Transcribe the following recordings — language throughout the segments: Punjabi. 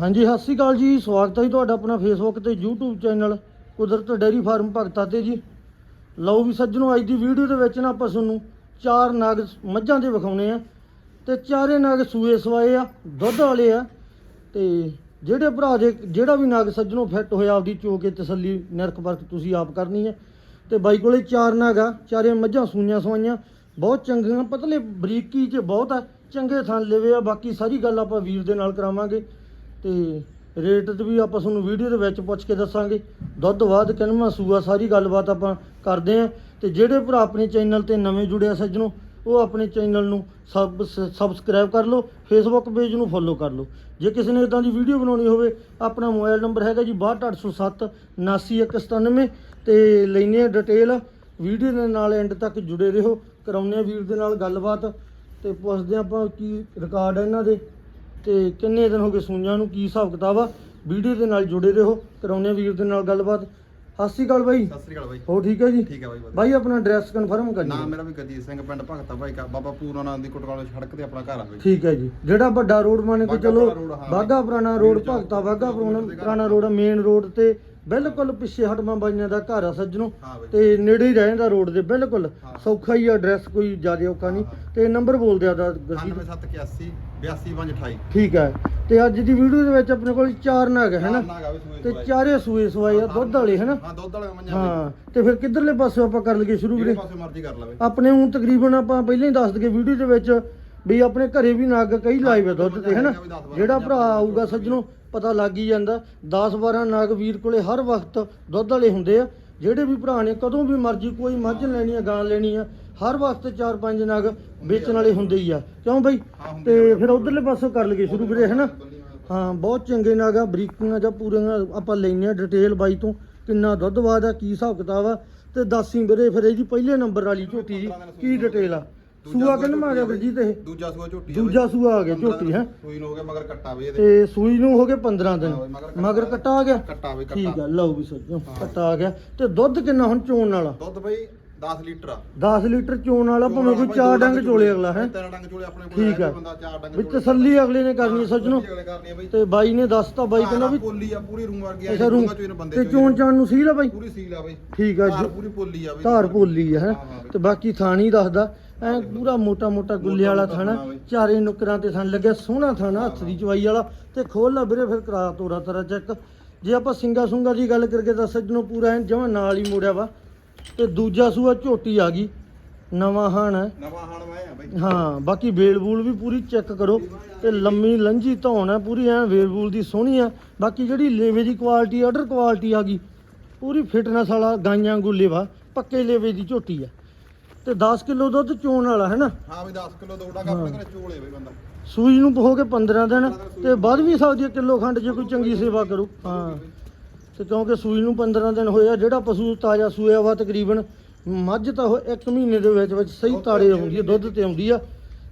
ਹਾਂਜੀ, ਸਤਿ ਸ਼੍ਰੀ ਅਕਾਲ ਜੀ। ਸਵਾਗਤ ਹੈ ਜੀ ਤੁਹਾਡਾ ਆਪਣਾ ਫੇਸਬੁੱਕ ਤੇ YouTube channel Kudrat dairy farm Bhagta ਤੇ ਜੀ। ਲਓ ਵੀ ਸੱਜਣੋ, ਅੱਜ ਦੀ ਵੀਡੀਓ ਦੇ ਵਿੱਚ ਨਾ ਆਪਾਂ ਤੁਹਾਨੂੰ ਚਾਰ ਨਾਗ ਮੱਝਾਂ ਦੇ ਵਿਖਾਉਣੇ ਆ। ਤੇ ਚਾਰੇ ਨਾਗ ਸੂਏ ਸਵਾਏ ਆ, ਦੁੱਧ ਵਾਲੇ ਆ। ਤੇ ਜਿਹੜੇ ਭਰਾ ਦੇ, ਜਿਹੜਾ ਵੀ ਨਾਗ ਸੱਜਣੋ ਫਿੱਟ ਹੋਇਆ ਆਪਦੀ ਚੋ ਕੇ ਤਸੱਲੀ ਨਿਰਖ ਵਰਕ ਤੁਸੀਂ ਆਪ ਕਰਨੀ ਹੈ। ਤੇ ਬਾਈ ਕੋਲੇ ਚਾਰ ਨਾਗ ਆ, ਚਾਰੇ ਮੱਝਾਂ ਸੂਈਆਂ ਸਵਾਈਆਂ। ਬਹੁਤ ਚੰਗੀਆਂ, ਪਤਲੇ ਬਰੀਕੀ ਚ ਬਹੁਤ ਆ, ਚੰਗੇ ਥਣ ਲਵੇ ਆ। ਬਾਕੀ ਸਾਰੀ ਗੱਲ ਆਪਾਂ ਵੀਰ ਦੇ ਨਾਲ ਕਰਾਵਾਂਗੇ। ਤੇ ਰੇਟ ਤੇ ਵੀ ਆਪਾਂ ਤੁਹਾਨੂੰ ਵੀਡੀਓ ਦੇ ਵਿੱਚ ਪੁੱਛ ਕੇ ਦੱਸਾਂਗੇ। ਦੁੱਧ ਬਾਅਦ ਕਿੰਨਵਾਂ, ਸੂਆ, ਸਾਰੀ ਗੱਲਬਾਤ ਆਪਾਂ ਕਰਦੇ ਆਂ ਤੇ ਜਿਹੜੇ ਭਰਾ ਆਪਣੇ ਚੈਨਲ ਤੇ ਨਵੇਂ ਜੁੜਿਆ ਸੱਜਣੋ, ਉਹ ਆਪਣੇ ਚੈਨਲ ਨੂੰ ਸਬ ਸਬਸਕ੍ਰਾਈਬ ਕਰ ਲਓ ਫੇਸਬੁੱਕ ਪੇਜ ਨੂੰ ਫੋਲੋ ਕਰ ਲਓ। ਜੇ ਕਿਸੇ ਨੇ ਇਦਾਂ ਦੀ ਵੀਡੀਓ ਬਣਾਉਣੀ ਹੋਵੇ, ਆਪਣਾ ਮੋਬਾਈਲ ਨੰਬਰ ਹੈਗਾ ਜੀ 62807 79197 ਤੇ ਲੈਨੇ ਆ ਡਿਟੇਲ ਵੀਡੀਓ ਦੇ ਨਾਲ ਐਂਡ ਤੱਕ ਜੁੜੇ ਰਹੋ, ਕਰਾਉਂਦੇ ਆ ਵੀਰ ਦੇ ਨਾਲ ਗੱਲਬਾਤ। ਤੇ ਪੁੱਛਦੇ ਆ ਆਪਾਂ ਕੀ ਰਿਕਾਰਡ ਹੈ ਇਹਨਾਂ ਦੇ। ਤੇ ਕਿੰਨੇ ਦਿਨ ਹੋ ਗਏ ਸੂਈਆਂ ਨੂੰ ਕੀ ਹਿਸਾਬ ਕਿਤਾਬ ਆ? ਵੀਡੀਓ ਦੇ ਨਾਲ ਜੁੜੇ ਰਹੋ ਕਰਾਉਂਦੇ ਆ ਵੀਰ ਦੇ ਨਾਲ ਗੱਲਬਾਤ। ਸਤਿ ਸ਼੍ਰੀ ਅਕਾਲ ਬਾਈ। ਸਤਿ ਸ੍ਰੀ ਅਕਾਲ ਬਾਈ। ਹੋ ਠੀਕ ਹੈ ਜੀ? ਠੀਕ ਹੈ ਬਾਈ ਵਧੀਆ। ਬਾਈ ਆਪਣਾ ਐਡਰੈਸ ਕਨਫਰਮ ਕਰ ਨਾਮ ਮੇਰਾ ਵੀ ਗਜੀਤ ਸਿੰਘ ਪਿੰਡ ਭਗਤਾ ਬਾਈ ਕਾ ਬਾਬਾ ਪੂਰਨ ਆਨੰਦ ਦੀ ਕੁਟਵਾਲ ਸੜਕ ਤੇ ਆਪਣਾ ਘਰ ਆ ਬਾਈ। ਠੀਕ ਹੈ ਜੀ। ਜਿਹੜਾ ਵੱਡਾ ਰੋਡ ਮਾਨੇ ਕੋ ਬਾਘਾ ਚਲੋ ਪੁਰਾਣਾ road, ਹਾਂ। ਬਾਗਾ ਪੁਰਾਣਾ ਰੋਡ ਭਗਤਾ ਬਾਗਾ ਪੁਰਾਣਾ ਪੁਰਾਣਾ ਰੋਡ ਮੇਨ ਰੋਡ ਤੇ ਬਿਲਕੁਲ ਪਿੱਛੇ ਹਟਮਾ ਬਾਈਆਂ ਦਾ ਘਰ ਆ ਸੱਜਣੋ। ਹਾਂ ਬਾਈ। ਤੇ ਨੇੜੇ ਹੀ ਰਹਿੰਦਾ ਰੋਡ ਦੇ ਬਿਲਕੁਲ। ਹਾਂ। ਸੌਖਾ ਹੀ ਐਡਰੈਸ ਕੋਈ ਜ਼ਿਆਦਾ ਔਖਾ ਨਹੀਂ। ਹਾਂ। ਤੇ ਨੰਬਰ ਬੋਲ ਦਿਆ ਦਾ ਗੁਰਜੀਤ 9781 82528 ਠੀਕ ਹੈ ਤੇ ਅੱਜ ਦੀ ਵੀਡੀਓ ਦੇ ਵਿੱਚ ਆਪਣੇ ਕੋਲ ਚਾਰ ਨਗ ਹੈ ਨਾ? ਤੇ। ਚਾਰੇ ਸੂਏ ਸਵਾਏ ਆ ਦੁੱਧ ਵਾਲੇ ਹੈ ਨਾ? ਹਾਂ ਦੁੱਧ ਵਾਲੇ ਮੰਝਾਂ ਹਾਂ। ਤੇ ਫਿਰ ਕਿੱਧਰਲੇ ਪਾਸੇ ਆਪਾਂ ਕਰ ਲਈਏ ਸ਼ੁਰੂ ਵੀਰੇ? ਪਾਸੇ ਮਰਜ਼ੀ ਕਰ ਲਵੇ। ਆਪਣੇ ਹੁਣ ਤਕਰੀਬਨ ਆਪਾਂ ਪਹਿਲਾਂ ਹੀ ਦੱਸ ਦਈਏ ਵੀਡੀਓ ਦੇ ਵਿੱਚ ਵੀ ਆਪਣੇ ਘਰੇ ਵੀ ਨਗ ਕਈ ਲਾਈਵ ਹੈ ਦੁੱਧ ਤੇ ਹੈਨਾ ਜਿਹੜਾ ਭਰਾ ਆਊਗਾ ਸੱਜਣੋ ਪਤਾ ਲੱਗ ਹੀ ਜਾਂਦਾ। 10 12 ਨਾਗ ਵੀਰ ਕੋਲੇ ਹਰ ਵਕਤ ਦੁੱਧ ਵਾਲੇ ਹੁੰਦੇ ਆ। ਜਿਹੜੇ ਵੀ ਭਰਾ ਨੇ ਕਦੋਂ ਵੀ ਮਰਜ਼ੀ ਕੋਈ ਮੱਝ ਲੈਣੀ ਆ ਗਾਂ ਲੈਣੀ ਆ ਹਰ ਵਕਤ 4-5 ਨਾਗ ਵੇਚਣ ਵਾਲੇ ਹੁੰਦੇ ਹੀ ਆ। ਕਿਉਂ ਬਈ? ਹਾਂ, ਹੁੰਦੇ ਤੇ ਆ। ਫਿਰ ਉਧਰਲੇ ਪਾਸੋਂ ਕਰ ਲਈਏ ਸ਼ੁਰੂ ਵੀਰੇ ਹੈਨਾ? ਹਾਂ ਬਹੁਤ ਚੰਗੇ ਨਾਗ ਆ ਬਰੀਕੀਆਂ ਜਾਂ ਪੂਰੀਆਂ ਆਪਾਂ ਲੈਨੇ ਆ ਡਿਟੇਲ ਬਾਈ ਤੋਂ ਕਿੰਨਾ ਦੁੱਧ ਵਾਦ ਆ ਕੀ ਹਿਸਾਬ ਕਿਤਾਬ ਆ। ਤੇ ਦੱਸੀ ਵੀਰੇ ਫਿਰ ਇਹਦੀ ਪਹਿਲੇ ਨੰਬਰ ਵਾਲੀ ਝੋਟੀ ਜੀ ਕੀ ਡਿਟੇਲ ਆ? ਸੂਆ ਕਿੰਨਾ ਆ ਗਿਆ ਵੀਰ ਤੇ? ਇਹ ਦੂਜਾ ਸੂਆ ਝੋਟੀ ਆ ਦੂਜਾ। ਸੂਆ ਆ ਗਿਆ 15 ਝੋਟੀ ਹੈ? ਸੂਈ ਨੂੰ ਹੋ ਗਿਆ ਮਗਰ ਕੱਟਾ ਵੇ ਇਹਦੇ। ਤੇ ਸੂਈ ਨੂੰ ਹੋ ਗਏ 15 ਦਿਨ। ਮਗਰ ਕੱਟਾ ਆ ਗਿਆ। ਕੱਟਾ ਵੇ ਠੀਕ ਕੱਟਾ। ਆ ਲਓ ਵੀ ਹਾਂ। ਕੱਟਾ ਆ ਗਿਆ। ਤੇ ਦੁੱਧ ਕਿੰਨਾ ਹੁਣ ਚੋਣ ਵਾਲਾ? ਦੁੱਧ ਬਈ 10 ਲੀਟਰ ਆ। 10 ਲੀਟਰ ਚੋਣ ਵਾਲਾ ਭਾਵੇਂ ਕੋਈ ਚਾਰ ਡੰਗ ਚੋਲੇ ਅਗਲਾ ਹੈ। ਤਿੰਨ ਡੰਗ ਚੋਲੇ ਆਪਣੇ ਕੋਲ ਠੀਕ ਆ। ਬੰਦਾ ਚਾਰ ਡੰਗ ਵੀ ਤਸੱਲੀ ਅਗਲੇ ਨੇ ਕਰਨੀ ਸੱਜਣੋ। ਆ ਤੇ ਬਾਈ ਨੇ ਦੱਸਤਾ ਬਾਈ ਕਹਿੰਦਾ ਵੀ ਪੋਲੀ ਆ ਪੂਰੀ ਰੂਮ ਵਰਗੀ ਆ ਅੱਛਾ ਰੂਮ। ਤੇ ਚੋਣ ਚਾਣ ਨੂੰ ਸੀਲ ਆ ਬਾਈ? ਪੂਰੀ ਸੀਲ ਆ ਬਈ। ਠੀਕ ਆ ਪੂਰੀ ਪੋਲੀ ਆ ਬਈ। ਧਾਰ ਭੋਲੀ ਹੈ। ਹਾਂ। ਤੇ ਬਾਕੀ ਥਾਣੀ ਦੱਸਦਾ ਐ ਪੂਰਾ ਮੋਟਾ ਮੋਟਾ ਗੁੱਲੇ ਵਾਲਾ ਥਾਣਾ। ਚਾਰੇ ਨੁਕਰਾਂ ਤੇ ਥਣ ਲੱਗਿਆ ਸੋਹਣਾ ਥਾਣਾ ਹੱਥ ਦੀ ਚਵਾਈ ਵਾਲਾ ਤੇ ਖੋਲ ਲਾ ਵੀਰੇ ਫਿਰ ਕਰਾ ਤੋਰਾ ਤਰਾ ਚੈੱਕ। ਜੇ ਆਪਾਂ ਸਿੰਗਾ ਸੁੰਗਾ ਦੀ ਗੱਲ ਕਰਕੇ ਤਾਂ ਸੱਜਣੋ ਪੂਰਾ ਐਨ ਜਮਾਂ ਨਾਲ ਹੀ ਮੋੜਿਆ ਵਾ। ਤੇ ਦੂਜਾ ਸੂਆ ਝੋਟੀ ਆ ਗਈ ਨਵਾਂ ਹਾਣ ਹੈ। ਨਵਾਂ ਹਾਣ ਮੈਂ ਆ ਬਈ। ਹਾਂ ਬਾਕੀ ਵੇਲ ਬੂਲ ਵੀ ਪੂਰੀ ਚੈੱਕ ਕਰੋ ਤੇ ਲੰਮੀ ਲੰਜੀ ਧੌਣ ਹੈ ਪੂਰੀ ਐ ਵੇਲ ਬੂਲ ਦੀ ਸੋਹਣੀ ਆ ਬਾਕੀ ਜਿਹੜੀ ਲੇਵੇ ਦੀ ਕੁਆਲਿਟੀ ਆਰਡਰ ਕੁਆਲਿਟੀ ਆ ਗਈ ਪੂਰੀ ਫਿਟਨੈਸ ਵਾਲਾ ਗਾਈਆਂ ਗੁੱਲੇ ਵਾ ਪੱਕੇ ਲੇਵੇ ਦੀ ਝੋਟੀ ਆ। ਤੇ 10 ਕਿਲੋ ਦੁੱਧ ਚੋਣ ਵਾਲਾ ਹੈ ਨਾ? ਹਾਂ ਬਈ 10 ਕਿਲੋ ਦੋੜਾ ਕਾ ਆਪਣੇ ਘਰੇ ਚੋਲੇ ਬਈ ਬੰਦਾ। ਸੂਈ ਨੂੰ ਹੋ ਕੇ 15 ਦਿਨ ਤੇ ਵੱਧ ਵੀ ਸਕਦੀ ਹੈ ਕਿਲੋ ਖੰਡ ਜੇ ਕੋਈ ਚੰਗੀ ਸੇਵਾ ਕਰੂ। ਹਾਂ। ਤੇ ਕਿਉਂਕਿ ਸੂਈ ਨੂੰ 15 ਦਿਨ ਹੋਏ ਆ ਜਿਹੜਾ ਪਸ਼ੂ ਤਾਜ਼ਾ ਸੂਇਆ ਵਾ ਤਕਰੀਬਨ ਮੱਝ ਤਾਂ ਉਹ ਇੱਕ ਮਹੀਨੇ ਦੇ ਵਿੱਚ ਵਿੱਚ ਸਹੀ ਤਾੜੇ ਆਉਂਦੀ ਹੈ ਦੁੱਧ ਤੇ ਆਉਂਦੀ ਆ।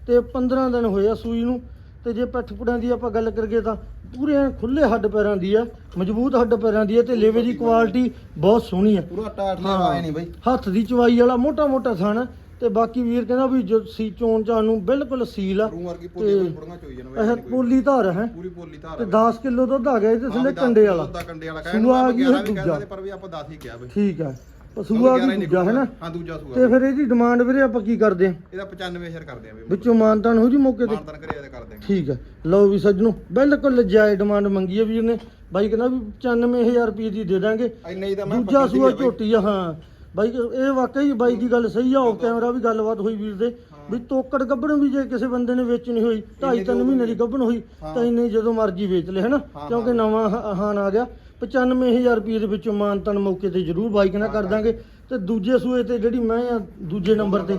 ਤੇ 15 ਦਿਨ ਹੋਏ ਆ ਸੂਈ ਨੂੰ ਤੇ ਜੇ ਪੱਠ ਪੁੜਾਂ ਦੀ ਆਪਾਂ ਗੱਲ ਕਰੀਏ ਤਾਂ ਪੂਰੇ ਖੁੱਲੇ ਹੱਡ ਪੈਰਾਂ ਦੀ ਆ ਮਜ਼ਬੂਤ ਹੱਡ ਪੈਰਾਂ ਦੀ ਆ ਤੇ ਲੇਵੇ ਦੀ ਕੁਆਲਿਟੀ ਬਹੁਤ ਸੋਹਣੀ ਆ। ਪੂਰਾ ਟਾਟ। ਲਿਆ ਨਹੀਂ ਬਈ। ਹੱਥ ਦੀ ਚਵਾਈ ਵਾਲਾ ਮੋਟਾ ਮੋਟਾ ਥਣ ਤੇ ਬਾਕੀ ਵੀਰ ਕਹਿੰਦਾ ਵੀ ਜੋ ਸੀ ਚੋਣ ਚਾਣ ਨੂੰ ਬਿਲਕੁਲ ਸੀਲ ਆ। ਰੂਮ ਵਰਗੀ ਪੋਲੀ ਤੇ ਬਈ ਬੁੜੀਆਂ ਚੋਈ ਜਾਣ ਇਹ ਪੋਲੀ ਧਾਰ ਹੈ। ਪੂਰੀ ਪੋਲੀ ਧਾਰ ਤੇ 10 ਕਿਲੋ ਦੁੱਧ ਆ ਗਿਆ ਇਹਦੇ ਥੱਲੇ ਕੰਡੇ ਵਾਲਾ। ਦਾ ਕੰਡੇ ਵਾਲਾ। ਸੂਆ ਆ ਵੀ ਦੂਜਾ। ਪਰ ਵੀ ਆਪਾਂ 10 ਹੀ ਕਿਹਾ ਬਈ। ਠੀਕ ਹੈ। ਪਸੂਆ ਵੀ ਦੂਜਾ ਹੈ ਨਾ? ਹਾਂ ਦੂਜਾ ਸੂਆ ਤੇ ਫਿਰ ਇਹਦੀ ਡਿਮਾਂਡ ਵੀਰੇ ਆਪਾਂ ਕੀ ਕਰਦੇ ਆ ਇਹਦਾ 95000 ਕਰਦੇ ਆ ਬਈ। ਵਿੱਚੋਂ ਮਾਨਤਾਨ ਹੋ ਜੀ ਮੌਕੇ ਤੇ? ਮਾਨਤਨ ਕਰਿਆ ਤੇ ਕਰਦੇ ਆ ਠੀਕ ਹੈ। ਲਓ ਵੀ ਸੱਜਣੋ ਬਿਲਕੁਲ ਜਾਇਜ਼ ਡਿਮਾਂਡ ਮੰਗੀ ਹੈ ਵੀਰ ਨੇ ਬਾਈ ਕਹਿੰਦਾ ਵੀ 95000 ਰੁਪਏ ਦੀ ਦੇ ਦਾਂਗੇ। ਇੰਨੇ ਹੀ ਤਾਂ ਮੈਂ ਦੂਜਾ ਸੂਆ। ਝੋਟੀ ਆ ਹਾਂ। ਬਾਈ ਇਹ ਵਾਕਈ ਬਾਈ ਦੀ ਗੱਲ ਸਹੀ ਆ ਆਫ ਕੈਮਰਾ ਵੀ ਗੱਲਬਾਤ ਹੋਈ ਵੀਰ ਦੇ। ਵੀ ਤੋਕੜ ਗੱਭਣ ਵੀ ਜੇ ਕਿਸੇ ਬੰਦੇ ਨੇ ਵੇਚਣੀ ਹੋਈ ਢਾਈ ਤਿੰਨ ਮਹੀਨੇ ਦੀ ਗੱਭਣ ਹੋਈ ਤਾਂ ਇੰਨੇ ਜਦੋਂ ਮਰਜ਼ੀ ਵੇਚ ਲੈ ਹਨਾ? ਕਿਉਂਕਿ ਨਵਾਂ ਹਾਨ ਆ ਗਿਆ। 95000 ਰੁਪਏ ਦੇ ਵਿੱਚੋਂ ਮਾਨਤਨ ਮੌਕੇ ਤੇ ਜ਼ਰੂਰ ਬਾਈਕ ਨਾਲ ਕਰ ਦਾਂਗੇ। ਤੇ ਦੂਜੇ ਸੂਏ ਤੇ ਜਿਹੜੀ ਮੈਂ ਆ ਦੂਜੇ ਨੰਬਰ ਤੇ।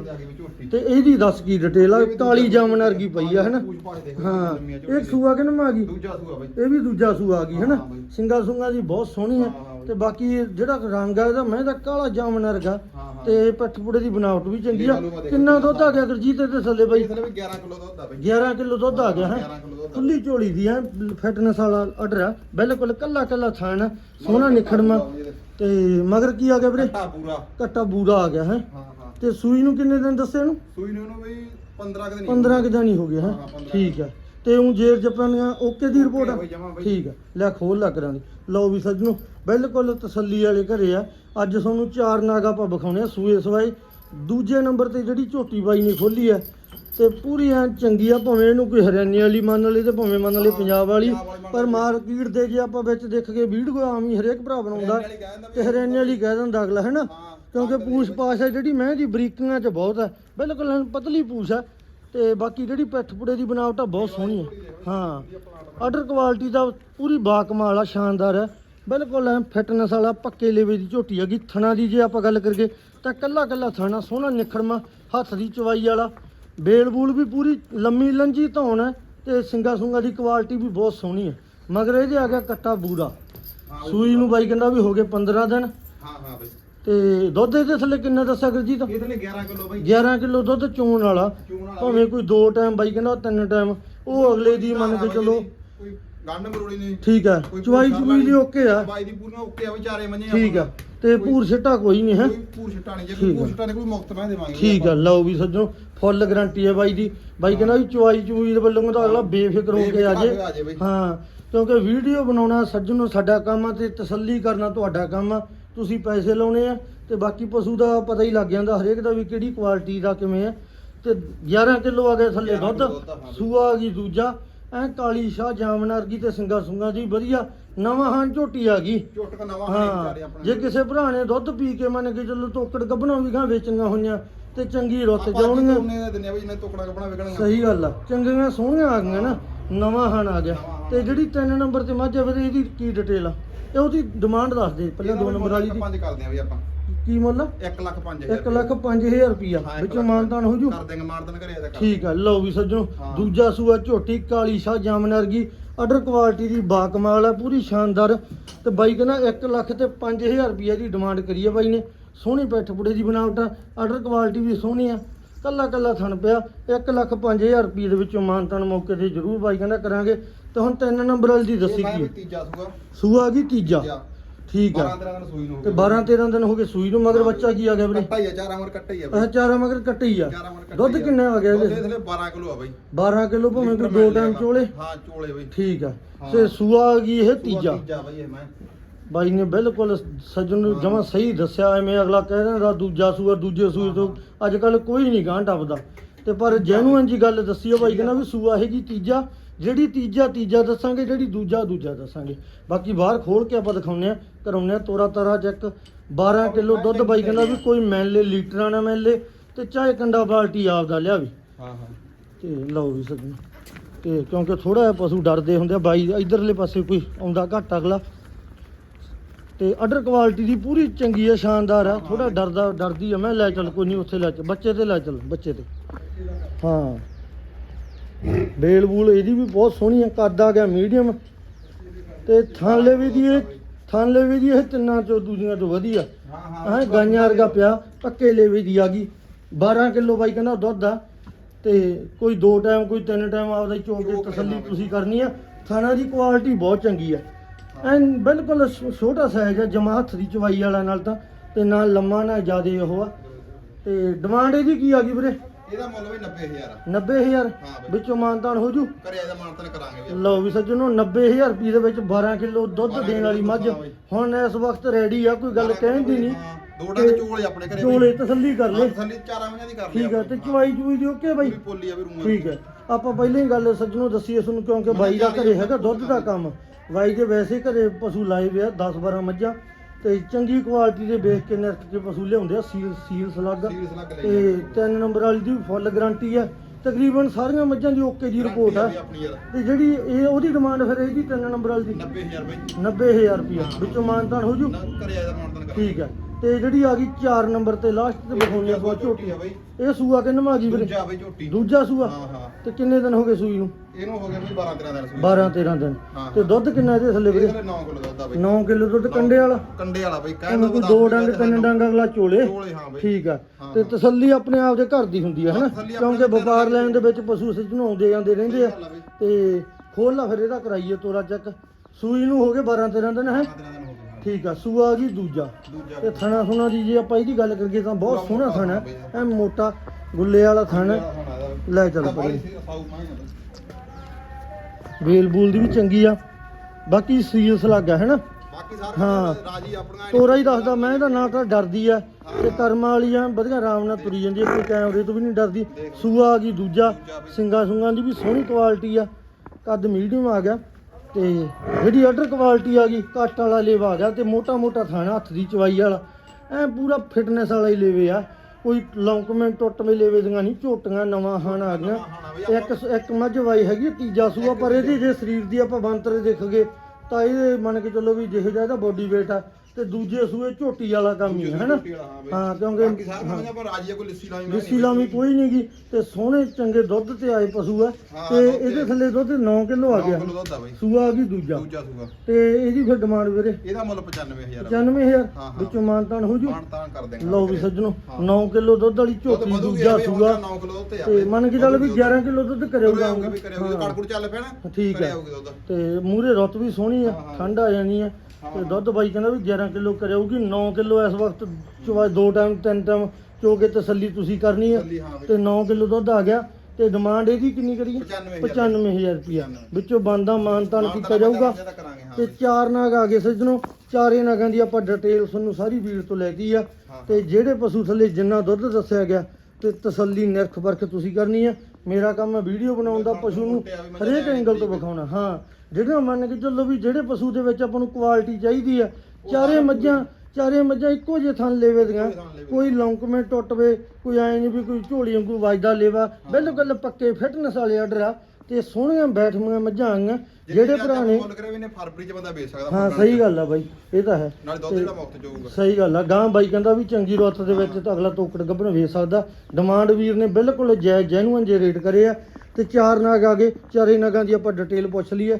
ਤੇ ਇਹਦੀ ਦੱਸ ਕੀ ਡਿਟੇਲ ਆ? ਕਾਲੀ ਜਾਮਨ ਵਰਗੀ ਪਈ ਆ ਹਨਾ? ਹਾਂ ਇਹ ਸੂਆ ਕਿੰਨਾ ਆ ਗਈ? ਦੂਜਾ ਸੂਆ ਬਈ। ਇਹ ਵੀ ਦੂਜਾ ਸੂਆ ਆ ਗਈ ਹਨਾ। ਸਿੰਗਾ ਸੁੰਗਾ ਦੀ ਬਹੁਤ ਸੋਹਣੀ ਆ। ਤੇ ਬਾਕੀ ਜਿਹੜਾ ਰੰਗ ਆ ਇਹਦਾ ਮੈਂ ਤਾਂ ਕਾਲਾ ਜਾਮਨ ਵਰਗਾ। ਤੇ ਪੱਠਪੁੜੇ ਦੀ ਬਣਾਵਟ ਵੀ ਚੰਗੀ ਆ। ਕਿੰਨਾ ਦੁੱਧ ਆ ਗਿਆ ਗੁਰਜੀਤ ਇਹਦੇ ਥੱਲੇ ਬਾਈ? ਵੀ 11 ਕਿਲੋ ਦੁੱਧ ਆ ਬਈ। 11 ਕਿਲੋ ਦੁੱਧ ਆ ਗਿਆ ਹੈ? 11 ਕਿਲੋ ਦੁੱਧ ਆ। ਖੁੱਲੀ ਝੋਲੀ ਦੀ ਹੈ? ਫਿਟਨੈਸ ਵਾਲਾ ਆਰਡਰ ਆ ਬਿਲਕੁਲ ਕੱਲਾ ਕੱਲਾ ਥਾਣ ਸੋਹਣਾ ਨਿਖੜਮਾ। ਤੇ ਮਗਰ ਕੀ ਆ ਗਿਆ ਵੀਰੇ? ਘੱਟਾ ਪੂਰਾ। ਕੱਟਾ ਬੂਰਾ ਆ ਗਿਆ ਹੈ? ਹਾਂ ਹਾਂ। ਤੇ ਸੂਈ ਨੂੰ ਕਿੰਨੇ ਦਿਨ ਦੱਸੇ ਇਹਨੂੰ? ਸੂਈ ਨੇ ਉਹਨੂੰ ਬਈ 15 ਕੁ ਦਿਨ 15 ਕਿ ਦਿਨ ਹੀ ਹੋ ਗਏ ਹੈ? ਹਾਂ, 15 ਠੀਕ ਹੈ ਤੇ ਉਹ ਜੇਰ ਜਪਾਨੀਆਂ ਓਕੇ ਦੀ ਰਿਪੋਰਟ ਆ? ਬਈ। ਠੀਕ ਆ। ਲੈ ਖੋਲ ਲੱਗ ਦੀ ਲਓ ਵੀ ਸੱਜਣੋ ਬਿਲਕੁਲ ਤਸੱਲੀ ਵਾਲੇ ਘਰੇ ਆ। ਅੱਜ ਤੁਹਾਨੂੰ ਚਾਰ ਨਾਗ ਆਪਾਂ ਵਿਖਾਉਣੇ ਆ ਸੂਏ ਸਵਾਈ ਦੂਜੇ ਨੰਬਰ ਤੇ ਜਿਹੜੀ ਝੋਟੀ ਬਾਈ ਨੇ ਖੋਲੀ ਆ ਤੇ ਪੂਰੀ ਐ ਚੰਗੀ ਆ ਭਾਵੇਂ ਇਹਨੂੰ ਕੋਈ ਹਰਿਆਣੇ ਵਾਲੀ ਮੰਨ ਲਈ ਤੇ ਭਾਵੇਂ ਮੰਨ ਲਈ ਪੰਜਾਬ ਵਾਲੀ ਪਰ। ਮਾਰਕੀਟ ਦੇ ਜੇ ਆਪਾਂ ਵਿੱਚ ਦੇਖ ਕੇ ਵੀਡੀਓ ਆਮ ਹੀ ਹਰੇਕ ਭਰਾ ਬਣਾਉਂਦਾ ਤੇ ਹਰਿਆਣੇ ਵਾਲੀ ਕਹਿ ਦਿੰਦਾ ਅਗਲਾ ਹੈ ਨਾ ਹਾਂ, ਕਿਉਂਕਿ ਪੂਛ ਪਾਛ ਹੈ ਜਿਹੜੀ ਮੈਂ ਦੀ ਬਰੀਕੀਆਂ ਚ ਬਹੁਤ ਹੈ ਬਿਲਕੁਲ ਐਨ ਪਤਲੀ ਪੂਛ ਹੈ ਤੇ ਬਾਕੀ ਜਿਹੜੀ ਪਿੱਠ ਪੁੜੇ ਦੀ ਬਣਾਵਟ ਆ ਬਹੁਤ ਸੋਹਣੀ ਹੈ। ਹਾਂ ਆਰਡਰ ਕੁਆਲਿਟੀ ਦਾ ਪੂਰੀ ਬਾਕਮਾਲ ਆ ਸ਼ਾਨਦਾਰ ਹੈ। ਬਿਲਕੁਲ ਐ ਫਿਟਨੈਸ ਵਾਲਾ ਪੱਕੇ ਲੇਵੇ ਦੀ ਝੋਟੀ ਹੈਗੀ ਥਣਾ ਦੀ ਜੇ ਆਪਾਂ ਗੱਲ ਕਰੀਏ ਤਾਂ ਕੱਲਾ ਕੱਲਾ ਥਣਾ ਸੋਹਣਾ ਨਿਖੜਮਾ ਹੱਥ ਦੀ ਚਵਾਈ ਵਾਲਾ। ਬੇਲ ਬੂਲ ਵੀ ਪੂਰੀ ਲੰਮੀ ਲੰਜੀ ਧੌਣ ਹੈ ਤੇ ਸਿੰਗਾ ਸੁੰਗਾ ਦੀ ਕੁਆਲਿਟੀ ਵੀ ਬਹੁਤ ਸੋਹਣੀ ਹੈ। ਮਗਰ ਇਹਦੇ ਆ ਗਿਆ ਕੱਟਾ ਬੂਰਾ। ਸੂਈ ਨੂੰ ਬਾਈ ਕਹਿੰਦਾ ਵੀ ਹੋ ਗਏ 15 ਦਿਨ। ਹਾਂ ਹਾਂ ਬਈ। ਤੇ ਦੁੱਧ ਇਹਦੇ ਥੱਲੇ ਕਿੰਨਾ ਦੱਸਿਆ ਗੁਰਜੀਤ? ਇਹਦੇ ਲਈ 11 ਕਿਲੋ ਬਈ। 11 ਕਿਲੋ ਦੁੱਧ ਚੋਣ ਵਾਲਾ। ਭਾਵੇਂ ਕੋਈ ਦੋ ਟਾਈਮ ਬਾਈ ਕਹਿੰਦਾ ਤਿੰਨ ਟਾਈਮ ਉਹ ਅਗਲੇ ਦੀ ਮੰਨ ਕੇ ਚਲੋ। ਕੋਈ ਗੰਢ ਮਰੋੜੀ ਨਹੀਂ। ਠੀਕ ਹੈ। ਚਵਾਈ ਚੁਈ ਦੀ ਓਕੇ ਆ। ਬਾਈ ਦੀ ਪੂਰੀਆਂ ਓਕੇ ਆ ਵੀ ਚਾਰੇ ਮੰਨੇ ਠੀਕ ਆ। ਤੇ ਭੂਰ ਛਿੱਟਾ ਕੋਈ ਨਹੀਂ ਹੈ। ਕੋਈ ਪੂਰ ਛਟਾ ਨਹੀਂ ਜੇ ਕੋਈ। ਪੂਰ ਛਟਾ ਨਹੀਂ ਕੋਈ ਮੁਕਤ ਮੈਂ ਦੇਵਾਂਗੇ। ਠੀਕ ਆ ਲਓ ਵੀ ਸੱਜਣੋ ਫੁੱਲ ਗਾਰੰਟੀ ਹੈ ਬਾਈ ਦੀ। ਬਾਈ ਕਹਿੰਦਾ ਵੀ ਚਵਾਈ ਚੂਈ ਦੇ ਵੱਲੋਂ ਤਾਂ ਅਗਲਾ ਬੇਫਿਕਰ ਹੋ ਕੇ ਆ ਜੇ। ਜੇ ਹਾਂ ਕਿਉਂਕਿ ਵੀਡੀਓ ਬਣਾਉਣਾ ਸੱਜਣੋ ਸਾਡਾ ਕੰਮ ਆ ਤੇ ਤਸੱਲੀ ਕਰਨਾ ਤੁਹਾਡਾ ਕੰਮ ਆ। ਤੁਸੀਂ ਪੈਸੇ ਲਾਉਣੇ ਆ ਤੇ ਬਾਕੀ ਪਸ਼ੂ ਦਾ ਪਤਾ ਹੀ ਲੱਗ ਜਾਂਦਾ ਹਰੇਕ ਦਾ ਵੀ ਕਿਹੜੀ ਕੁਆਲਿਟੀ ਦਾ ਕਿਵੇਂ ਆ। ਤੇ 11 ਕਿਲੋ ਆ ਗਏ ਥੱਲੇ 11 ਦੁੱਧ। ਸੂਆ ਆ ਗਈ ਦੂਜਾ ਐ ਕਾਲੀ ਸ਼ਾਹ ਜਾਮਨ ਵਰਗੀ ਤੇ ਸਿੰਗਾ ਸੁੰਗਾ ਦੀ ਵਧੀਆ। ਨਵਾਂ ਹਾਂ ਝੋਟੀ ਆ ਗਈ। ਝੋਟਕ ਨਵਾਂ ਹਾਂ ਵਿਚਾਰੇ ਹਾਂ ਆਪਣੇ ਜੇ ਕਿਸੇ ਭਰਾ ਨੇ ਦੁੱਧ ਪੀ ਕੇ ਮੰਨ ਕੇ ਚੱਲੋ ਤੋਕੜ ਗੱਭਣਾ ਵੀ ਗਾਂ ਵੇਚਣੀਆਂ ਹੋਈਆਂ ਤੇ ਚੰਗੀ ਰੁੱਤ ਜਾਉਣੀਆਂ। ਉਹਨੇ ਦਾ ਦਿੰਨੇ ਬਈ ਜਿਹਨੇ ਟੁਕੜਾ ਕਪੜਾ ਵਿਕਣਗਾ ਸਹੀ ਗੱਲ ਆ ਚੰਗੀਆਂ ਸੋਹਣੀਆਂ ਆ ਗਈਆਂ ਨਾ ਨਵਾਂ ਹਣ ਆ ਗਿਆ। ਤੇ ਜਿਹੜੀ ਤਿੰਨ ਨੰਬਰ ਤੇ ਮੱਝ ਆ ਵੀਰੇ ਇਹਦੀ ਕੀ ਡਿਟੇਲ ਆ? ਇਹ ਉਹਦੀ ਡਿਮਾਂਡ ਦੱਸ ਦੇ ਪਹਿਲਾਂ ਦੋ ਨੰਬਰ ਵਾਲੀ ਦੀ। ਪੰਜ ਕਰਦੇ ਆ ਬਈ ਆਪਾਂ। ਕੀ ਮੁੱਲ 1 ਲੱਖ 5 1 ਲੱਖ 5000 ਰੁਪਿਆ ਹਾਂ, ਇੱਕ ਵਿੱਚੋਂ ਲੱਖ ਮਾਨਤਾਨ ਹੋ ਜੂ। ਕਰ ਦੇਂਗੇ ਘਰੇ ਇਹਦਾ ਕਰ ਠੀਕ ਆ ਲਓ ਵੀ ਸੱਜਣੋ ਹਾਂ। ਦੂਜਾ ਸੂਆ ਝੋਟੀ ਕਾਲੀ ਸ਼ਾਹ ਜਾਮਨ ਵਰਗੀ। ਆਰਡਰ ਕੁਆਲਿਟੀ ਦੀ ਬਾਕਮਾਲ ਆ ਪੂਰੀ ਸ਼ਾਨਦਾਰ। ਤੇ ਬਾਈ ਕਹਿੰਦਾ 1 ਲੱਖ ਤੇ 5000 ਰੁਪਏ ਦੀ ਡਿਮਾਂਡ ਕਰੀ ਆ ਬਾਈ ਨੇ। ਸੋਹਣੀ ਪੈਠ ਪੁੜੇ ਦੀ ਬਣਾਵਟ ਆ ਆਰਡਰ ਕੁਆਲਿਟੀ ਵੀ ਸੋਹਣੀ ਆ। ਕੱਲਾ ਕੱਲਾ ਥਣ ਪਿਆ 1 ਲੱਖ 5000 ਰੁਪਏ ਦੇ ਵਿੱਚੋਂ ਮਾਨਤਾਨ ਮੌਕੇ ਤੇ ਜ਼ਰੂਰ ਬਾਈ ਕਹਿੰਦਾ ਕਰਾਂਗੇ। ਤੇ ਹੁਣ ਤਿੰਨ ਨੰਬਰ ਵਾਲੀ ਦੀ ਦੱਸੀ ਕੀ ਤੀਜਾ ਸੂਆ। ਆ ਗਈ ਤੀਜਾ। ਠੀਕ ਆ। 12 13 ਦਿਨ ਸੂਈ ਨੂੰ ਤੇ 12 13 ਦਿਨ ਹੋ ਗਏ ਸੂਈ ਨੂੰ ਮਗਰ ਬੱਚਾ ਕੀ ਆ ਗਿਆ ਵੀਰੇ? ਕੱਟਾ ਹੀ ਆ ਚਾਰ ਅਮਰ ਕੱਟਾ ਹੀ ਆ ਇਹ ਚਾਰਾ ਮਗਰ ਕੱਟੀ ਆ। 11 ਅਮਰ ਕੱਟਾ ਦੁੱਧ ਕਿੰਨਾ ਆ ਗਿਆ ਇਹਦੇ? ਇਹਦੇ 12 ਕਿਲੋ ਆ ਬਈ। 12 ਕਿਲੋ ਭਾਵੇਂ ਕੋਈ ਦੋ ਟਾਈਮ। ਚੋਲੇ। ਹਾਂ ਚੋਲੇ ਬਈ। ਠੀਕ ਆ। ਤੇ ਸੂਆ ਆ ਗਈ ਇਹ ਤੀਜਾ? ਤੀਜਾ ਬਈ ਇਹ ਮੈਂ। ਬਾਈ ਨੇ ਬਿਲਕੁਲ ਸੱਜਣ ਨੂੰ। ਜਮਾ ਸਹੀ ਦੱਸਿਆ ਐਵੇਂ ਅਗਲਾ ਕਹਿ ਦਿੰਦਾ ਦੂਜਾ ਸੂਆ ਦੂਜੇ ਸੂਏ ਤੋਂ ਅੱਜ ਕੱਲ ਕੋਈ ਨਹੀਂ ਗਾਂ ਟੱਪਦਾ ਤੇ ਪਰ ਜੈਨੂਅਨ ਜੀ ਗੱਲ ਦੱਸੀ ਆ ਬਾਈ ਕਹਿੰਦਾ ਵੀ ਸੂਆ ਹੈਗੀ ਤੀਜਾ? ਜਿਹੜੀ ਤੀਜਾ ਤੀਜਾ ਦੱਸਾਂਗੇ ਜਿਹੜੀ ਦੂਜਾ ਦੂਜਾ ਦੱਸਾਂਗੇ। ਬਾਕੀ ਬਾਹਰ ਖੋਲ ਕੇ ਆਪਾਂ ਦਿਖਾਉਂਦੇ ਆ ਕਰਾਉਂਦੇ ਆ ਤੋਰਾ ਤਾਰਾ ਚੈੱਕ। 12 ਕਿਲੋ ਦੁੱਧ ਬਾਈ ਕਹਿੰਦਾ ਵੀ ਕੋਈ ਮੈਨ ਲੈ ਲੀਟਰਾਂ ਨਾ ਮੈਨ ਲੈ ਤੇ ਚਾਹੇ ਕੰਡਾ ਬਾਲਟੀ ਆਪਦਾ ਲਿਆਵੇ ਹਾਂ ਹਾਂ। ਤੇ ਲਓ ਵੀ ਸੱਜਣ ਤੇ ਕਿਉਂਕਿ ਥੋੜਾ ਜਿਹਾ ਪਸ਼ੂ ਡਰਦੇ ਹੁੰਦੇ ਆ ਬਾਈ ਇਧਰਲੇ ਪਾਸੇ ਕੋਈ ਆਉਂਦਾ ਘੱਟ ਅਗਲਾ। ਤੇ ਆਰਡਰ ਕੁਆਲਿਟੀ ਦੀ ਪੂਰੀ ਚੰਗੀ ਆ ਸ਼ਾਨਦਾਰ ਆ। ਥੋੜਾ ਡਰਦਾ ਡਰਦੀ ਆ ਮੈਂ ਲੈ ਚੱਲ ਕੋਈ ਨਹੀਂ ਉੱਥੇ ਲੈ ਚੱਲ ਬੱਚੇ ਤੇ ਲੈ ਚੱਲ ਬੱਚੇ ਤੇ। ਹਾਂ। ਬੇਲ ਬੂਲ ਇਹਦੀ ਵੀ ਬਹੁਤ ਸੋਹਣੀ ਆ ਕੱਦ ਆ ਗਿਆ ਮੀਡੀਅਮ ਤੇ ਥਾਂਲੇ ਵੀ ਦੀ ਇਹ ਥਾਂਲੇ ਵੀ ਦੀ ਇਹ ਤਿੰਨਾਂ ਚੋਂ ਦੂਜੀਆਂ ਤੋਂ ਵਧੀਆ। ਹਾਂ ਹਾਂ ਗਾਈਆਂ ਵਰਗਾ ਪਿਆ ਪੱਕੇ ਲੇਵੇ ਦੀ ਆ ਗਈ। 12 ਕਿਲੋ ਬਾਈ ਕਹਿੰਦਾ ਦੁੱਧ ਆ। ਤੇ ਕੋਈ ਦੋ ਟਾਈਮ ਕੋਈ ਤਿੰਨ ਟਾਈਮ ਆਪਦਾ ਚੋ ਕੇ ਤਸੱਲੀ। ਤੁਸੀਂ ਕਰਨੀ ਆ। ਖਾਣਾ ਦੀ ਕੁਆਲਿਟੀ ਬਹੁਤ ਚੰਗੀ ਆ। ਐਨ ਬਿਲਕੁਲ ਛੋਟਾ ਸਾਈਜ਼ ਆ ਜਮਾ ਹੱਥ ਦੀ ਚਵਾਈ ਵਾਲਾ ਨਾਲ ਤਾਂ ਤੇ ਨਾ ਲੰਮਾ ਨਾ ਜ਼ਿਆਦੇ ਉਹ ਆ। ਤੇ ਡਿਮਾਂਡ ਇਹਦੀ ਕੀ ਆ ਗਈ ਵੀਰੇ? ਇਹਦਾ ਮੁੱਲ ਵੀ 90000 ਆ। 90000 ਹਾਂ ਬਈ। ਵਿੱਚੋਂ ਮਾਨਤਾਨ ਹੋ ਜੂ? ਘਰੇ ਇਹਦਾ ਮਾਨਤਨ ਕਰਾਂਗੇ ਵੀ ਲਓ ਵੀ ਸੱਜਣੋ 90000 ਰੁਪਏ ਦੇ ਵਿੱਚ 12 ਕਿਲੋ ਦੁੱਧ 12 ਦੇਣ ਵਾਲੀ ਕਿੱਲੋ ਮੱਝ। ਦੁੱਧ, ਹਾਂ ਬਈ। ਹੁਣ ਇਸ ਵਕਤ ਰੈਡੀ ਆ ਕੋਈ ਗੱਲ ਕਹਿਣ ਦੀ ਨਹੀਂ। ਹਾਂ, ਦੋ ਡੰਗ ਚੋਲੇ ਆਪਣੇ ਘਰੇ ਚੋਲੇ ਤਸੱਲੀ ਕਰ ਲੈ। ਥੱਲੇ ਚਾਰਾਂ ਮਹੀਨਿਆਂ ਦੀ ਕਰ ਲਈ ਠੀਕ ਆ ਤੇ ਚਵਾਈ ਚੁਈ ਦੀ ਓਕੇ ਬਾਈ? ਪੂਰੀ ਪੋਲੀ ਆ ਵੀ ਰੂਮ ਠੀਕ ਹੈ ਆਪਾਂ ਪਹਿਲਾਂ ਹੀ ਗੱਲ ਸੱਜਣੋ ਦੱਸੀਏ ਤੁਹਾਨੂੰ ਕਿਉਂਕਿ ਬਾਈ ਦਾ ਘਰੇ ਹੈਗਾ ਦੁੱਧ ਦਾ ਕੰਮ। ਬਾਈ ਦੇ ਵੈਸੇ ਘਰੇ ਪਸ਼ੂ ਲਾਏ ਵੇ ਆ 10 12 ਮੱਝਾਂ। ਤੇ ਚੰਗੀ ਕੁਆਲਿਟੀ ਦੇ ਵੇਖ ਕੇ ਨਰਕ ਕੇ ਪਸ਼ੂ ਲਿਆਉਂਦੇ ਆ ਸੀਲ ਸੀਲ ਸਲੱਗ ਲੱਗ ਲਈ ਤੇ ਤਿੰਨ ਨੰਬਰ ਵਾਲੀ ਦੀ ਫੁੱਲ ਗਾਰੰਟੀ ਆ। ਤਕਰੀਬਨ ਸਾਰੀਆਂ ਮੱਝਾਂ ਦੀ ਓਕੇ ਦੀ ਰਿਪੋਰਟ ਆ। ਆਪਣੀ ਯਾਰ। ਤੇ ਜਿਹੜੀ ਇਹ ਉਹਦੀ ਡਿਮਾਂਡ ਫਿਰ ਇਹਦੀ ਤਿੰਨ ਨੰਬਰ ਵਾਲੀ ਦੀ। 90000 ਬਈ 90000 ਰੁਪਇਆ ਵਿੱਚੋਂ ਮਾਨਤਾਨ ਹੋ ਜੂ? ਨਾ ਘਰੇ ਇਹਦਾ ਮਾਨਤਨ ਕਰ। ਠੀਕ ਹੈ ਤੇ ਜਿਹੜੀ ਆ ਗਈ 4 ਨੰਬਰ ਤੇ ਲਾਸਟ ਤੇ ਵਿਖਾਉਣੀ ਆ ਸੂਆ ਝੋਟੀ ਆ ਬਈ। ਇਹ ਸੂਆ ਕਿੰਨਵਾਂ ਆ ਗਈ ਵੀਰੇ? ਦੂਜਾ ਬਈ ਝੋਟੀ। ਦੂਜਾ ਸੂਆ? ਹਾਂ ਹਾਂ। ਤੇ ਕਿੰਨੇ ਦਿਨ ਹੋ ਗਏ ਸੂਈ ਨੂੰ? ਇਹਨੂੰ ਹੋ ਗਿਆ ਬਈ 12 13 ਦਿਨ ਸੂਈ। 12 13 ਦਿਨ। ਹਾਂ, ਤੇ ਦੁੱਧ ਕਿੰਨਾ ਇਹਦੇ ਥੱਲੇ ਵੀਰੇ? ਇਹਦੇ 9 ਕਿਲੋ ਦੁੱਧ ਆ ਬਈ। 9 ਕਿਲੋ ਦੁੱਧ ਕੰਡੇ ਵਾਲਾ? ਕੰਡੇ ਵਾਲਾ ਬਈ ਕਹਿ ਕੋਈ ਦੋ ਡੰਗ ਤਿੰਨ ਡੰਗ ਅਗਲਾ ਚੋਲੇ? ਹਾਂ ਬਈ। ਠੀਕ ਆ। ਤੇ। ਤਸੱਲੀ ਆਪਣੇ ਆਪ ਦੇ ਘਰ ਦੀ ਹੁੰਦੀ ਹੈ ਹਨਾ? ਤਸੱਲੀ ਆਪਣੇ ਕਿਉਂਕਿ ਵਪਾਰ ਲੈਣ ਦੇ ਵਿੱਚ ਪਸ਼ੂ ਸਿੱਧੂ ਆਉਂਦੇ ਜਾਂਦੇ ਰਹਿੰਦੇ ਆ। ਆ। ਤੇ ਖੋਲ ਲਾ ਫਿਰ ਇਹਦਾ ਕਰਾਈਏ ਤੋਰਾ ਚੱਕ। ਸੂਈ ਨੂੰ ਹੋ ਗਏ 12 13 ਦਿਨ ਹੈ? 12 13 ਦਿਨ। ਹੋ ਗਏ ਹਾਂ। ਠੀਕ ਆ ਸੂਆ ਗਈ ਦੂਜਾ? ਦੂਜਾ ਤੇ ਥਣਾ ਸੁਣਾ ਦੀ ਜੇ ਆਪਾਂ ਇਹਦੀ ਗੱਲ ਕਰੀਏ ਤਾਂ ਬਹੁਤ ਸੋਹਣਾ ਥਣਾ। ਐ ਮੋਟਾ ਗੁੱਲੇ ਵਾਲਾ ਥਣ। ਲੈ ਚੱਲ ਪਰੇ। ਵੇਲ ਬੂਲ ਦੀ ਵੀ ਚੰਗੀ ਆ। ਬਾਕੀ ਸੀਲਸ ਲੱਗਾ ਹੈ ਨਾ ਬਾਕੀ ਸਾਰੇ ਹਾਂ। ਰਾਜੀ ਆਪਣੀਆਂ ਤੋਰਾ ਹੀ ਦੱਸਦਾ ਮੈਂ ਇਹਦਾ ਨਾਂ ਤਾਂ ਡਰਦੀ ਆ। ਤੇ ਕਰਮਾਂ ਵਾਲੀ ਆ ਵਧੀਆ ਆਰਾਮ ਨਾਲ ਤੁਰੀ ਜਾਂਦੀ ਆ ਕੋਈ ਕੈਮਰੇ ਤੋਂ ਵੀ ਨਹੀਂ ਡਰਦੀ। ਸੂਆ ਆ ਗਈ ਦੂਜਾ ਸਿੰਗਾ ਸੁੰਗਾਂ ਦੀ ਵੀ ਸੋਹਣੀ ਕੁਆਲਿਟੀ ਆ। ਕੱਦ ਮੀਡੀਅਮ ਆ ਗਿਆ। ਤੇ ਜਿਹੜੀ ਆਰਡਰ ਕੁਆਲਿਟੀ ਆ ਗਈ, ਕੱਟ ਵਾਲਾ ਲੇਵਾ ਆ ਗਿਆ ਤੇ ਮੋਟਾ ਮੋਟਾ ਥਾਣਾ ਹੱਥ ਦੀ ਚਵਾਈ ਵਾਲਾ। ਐ ਪੂਰਾ ਫਿਟਨੈਸ ਵਾਲਾ ਹੀ ਲੇਵੇ ਆ। ਕੋਈ ਲੌਂਕਮੈਂਟ ਟੁੱਟਵੇਂ ਲੇਵੇ ਦੀਆਂ ਨਹੀਂ, ਝੋਟੀਆਂ, ਨਵਾਂ ਹਾਣ ਆ ਗਈਆਂ। ਇੱਕ ਇੱਕ ਮੱਝ ਵਾਈ ਹੈਗੀ ਤੀਜਾ ਸੂਆ, ਪਰ ਇਹਦੇ ਜੇ ਸਰੀਰ ਦੀ ਆਪਾਂ ਬੰਤਰੇ ਦੇਖ ਗਏ ਤਾਂ ਇਹ ਮੰਨ ਕੇ ਚੱਲੋ ਵੀ ਜਿਹੋ ਜਿਹਾ ਇਹਦਾ ਬੋਡੀ weight ਆ ਤੇ ਦੂਜੇ ਸੂਏ ਝੋਟੀ ਵਾਲਾ ਕੰਮ ਹੀ ਹੈ ਹੈਨਾ? ਹਾਂ ਕਿਉਂਕਿ ਬਾਕੀ ਸਾਰੇ ਪਰ ਰਾਜੀ ਕੋਈ ਲਿੱਸੀ ਲਾਈ ਮੈਂ ਕੋਈ ਨਹੀਂ ਗੀ ਤੇ ਸੋਹਣੇ ਚੰਗੇ ਦੁੱਧ ਤੇ ਆਏ ਪਸ਼ੂ ਆ। ਹਾਂ, ਤੇ ਦੁੱਧ ਤੇ ਇਹਦੇ ਥੱਲੇ ਦੁੱਧ 9 ਕਿਲੋ ਆ ਗਿਆ। ਕਿਲੋ ਦੁੱਧ ਆ ਬਾਈ। ਸੂਆ ਆ ਗਈ ਦੂਜਾ। ਤੇ ਇਹਦੀ ਫਿਰ ਡਿਮਾਂਡ ਵੀਰੇ? ਇਹਦਾ ਮੁੱਲ 95000 95000 ਹਾਂ, ਹਾਂ। ਵਿੱਚੋਂ ਮਾਨਤਾਨ ਹੋ ਜੂ? ਮਾਨ ਕਰ ਲਓ ਵੀ ਸੱਜਣੋ 9 ਕਿਲੋ ਦੁੱਧ ਵਾਲੀ ਝੋਟੀ ਦੂਜਾ ਸੂਆ। 9 ਕਿਲੋ ਤੇ ਤੇ ਮੰਨ ਕੇ ਚੱਲ ਵੀ 11 ਕਿਲੋ ਦੁੱਧ ਕਰੇਗਾ ਵੀ ਕੜਕੜ ਚੱਲ ਪੈਣਾ ਠੀਕ ਹੈ। ਦੁੱਧ। ਤੇ ਮੂਰੇ ਰੁੱਤ ਵੀ ਸੋਹਣੀ ਆ ਹਾਂ, ਹਾਂ। ਠੰਡ ਆ ਜਾਣੀ ਆ। ਤੇ ਦੁੱਧ ਬਾਈ ਕਹਿੰਦਾ ਵੀ 11 ਕਿਲੋ ਕਰਿਆਊਗੀ 9 ਕਿਲੋ ਇਸ ਵਕਤ ਚਵਾ ਦੋ ਟਾਈਮ ਤਿੰਨ ਟਾਈਮ ਚੋ ਕੇ ਤਸੱਲੀ ਤੁਸੀਂ ਕਰਨੀ ਆ। ਤਸੱਲੀ, ਹਾਂ ਬਈ। ਤੇ 9 ਕਿਲੋ ਦੁੱਧ ਆ ਗਿਆ ਤੇ ਡਿਮਾਂਡ ਇਹਦੀ ਕਿੰਨੀ ਕਰੀਏ? 95000 95000 ਰੁਪਿਆ 95,000 ਵਿੱਚੋਂ ਬੰਦਾ ਮਾਨਤਾਨ ਮਾਨ ਕੀਤਾ ਜਾਊਗਾ? ਤਾਂ ਕਰਾਂਗੇ ਹਾਂ। ਤੇ ਚਾਰ ਨਾਗ ਆ ਗਏ ਸੱਜਣੋ ਚਾਰੇ ਨਾਗਾਂ ਦੀ ਆਪਾਂ ਡਿਟੇਲ ਤੁਹਾਨੂੰ ਸਾਰੀ ਵੀਰ ਤੋਂ ਲੈਤੀ ਆ। ਹਾਂ। ਤੇ ਜਿਹੜੇ ਪਸ਼ੂ ਥੱਲੇ ਜਿੰਨਾ ਦੁੱਧ ਦੱਸਿਆ ਗਿਆ ਤੇ ਤਸੱਲੀ ਨਿਰਖ ਪਰਖ ਤੁਸੀਂ ਕਰਨੀ ਆ। ਮੇਰਾ ਕੰਮ ਹੈ ਵੀਡੀਓ ਬਣਾਉਣ ਦਾ ਪਸ਼ੂ ਨੂੰ ਹਰੇਕ ਐਂਗਲ ਤੋਂ ਵਿਖਾਉਣਾ ਹਾਂ। ਜਿਹੜਾ ਮੰਨ ਕੇ ਚੱਲੋ ਵੀ ਜਿਹੜੇ ਪਸ਼ੂ ਦੇ ਵਿੱਚ ਆਪਾਂ ਨੂੰ ਕੁਆਲਿਟੀ ਚਾਹੀਦੀ ਆ ਚਾਰੇ ਮੱਝਾਂ ਚਾਰੇ ਮੱਝਾਂ ਇੱਕੋ ਜਿਹੇ ਥਣ ਲੇਵੇ ਦੀਆਂ। ਕੋਈ ਲੌਂਕਮੈਂਟ ਟੁੱਟਵੇ ਕੋਈ ਐ ਨਹੀਂ ਵੀ ਕੋਈ ਝੋਲੀ ਵਾਂਗੂ ਵੱਜਦਾ ਲੇਵਾ। ਬਿਲਕੁਲ ਪੱਕੇ ਫਿਟਨੈਸ ਵਾਲੇ ਆਰਡਰ ਆ। ਤੇ ਸੋਹਣੀਆਂ ਬੈਠੀਆਂ ਮੱਝਾਂ ਆਈਆਂ ਜਿਹੜੇ ਭਰਾ ਨੇ ਮੁੱਲ ਕਰਿਆ ਵੀ ਨੇ ਫਰਵਰੀ ਚ ਬੰਦਾ ਵੇਚ ਸਕਦਾ ਹਾਂ ਸਹੀ ਗੱਲ ਆ ਬਾਈ ਇਹ ਤਾਂ ਹੈ। ਨਾਲੇ ਦੁੱਧ ਜਿਹੜਾ ਮੁਫਤ ਜਾਊਗਾ। ਸਹੀ ਗੱਲ ਆ ਗਾਂ ਬਾਈ ਕਹਿੰਦਾ ਵੀ ਚੰਗੀ ਰੁੱਤ ਦੇ ਵਿੱਚ ਤਾਂ ਅਗਲਾ ਤੋਕੜ ਗੱਭਣ ਵੇਚ ਸਕਦਾ। ਡਿਮਾਂਡ ਵੀਰ ਨੇ ਬਿਲਕੁਲ ਜੈ ਜੈਨੂਅਨ ਜੇ ਰੇਟ ਕਰੇ ਆ ਤੇ ਚਾਰ ਨਾਗ ਆ ਗਏ ਚਾਰੇ ਨਾਗਾਂ ਦੀ ਆਪਾਂ ਡਿਟੇਲ ਪੁੱਛ ਲਈਏ।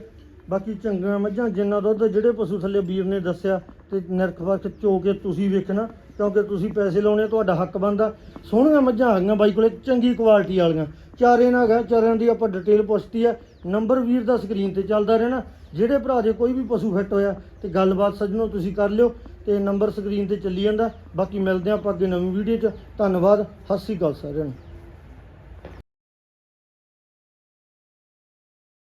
ਬਾਕੀ ਚੰਗੀਆਂ ਮੱਝਾਂ ਜਿੰਨਾ ਦੁੱਧ ਜਿਹੜੇ ਪਸ਼ੂ ਥੱਲੇ ਵੀਰ ਨੇ ਦੱਸਿਆ ਤੇ ਨਿਰਖ ਵਰਖ ਚੋ ਕੇ ਤੁਸੀਂ ਵੇਖਣਾ। ਕਿਉਂਕਿ ਤੁਸੀਂ ਪੈਸੇ ਲਾਉਣੇ ਤੁਹਾਡਾ ਹੱਕ ਬਣਦਾ। ਸੋਹਣੀਆਂ ਮੱਝਾਂ ਹੈਗੀਆਂ ਬਾਈ ਕੋਲੇ, ਚੰਗੀ ਕੁਆਲਿਟੀ ਵਾਲੀਆਂ। ਚਾਰੇ ਨਾਗ ਆ ਚਾਰਿਆਂ ਦੀ ਆਪਾਂ ਡਿਟੇਲ ਪੁੱਛਤੀ ਹੈ। ਨੰਬਰ ਵੀਰ ਦਾ ਸਕਰੀਨ ਤੇ ਚੱਲਦਾ ਰਹਿਣਾ। ਜਿਹੜੇ ਭਰਾ ਦੇ ਕੋਈ ਵੀ ਪਸ਼ੂ ਫਿੱਟ ਹੋਇਆ, ਤੇ ਗੱਲਬਾਤ ਸੱਜਣੋ ਤੁਸੀਂ ਕਰ ਲਿਓ, ਤੇ ਨੰਬਰ ਸਕਰੀਨ ਤੇ ਚੱਲੀ ਜਾਂਦਾ। ਬਾਕੀ ਮਿਲਦੇ ਹਾਂ ਆਪਾਂ ਅੱਗੇ ਨਵੀਂ ਵੀਡੀਓ 'ਚ। ਧੰਨਵਾਦ, ਸਤਿ ਸ਼੍ਰੀ ਅਕਾਲ ਸਾਰਿਆਂ ਨੂੰ।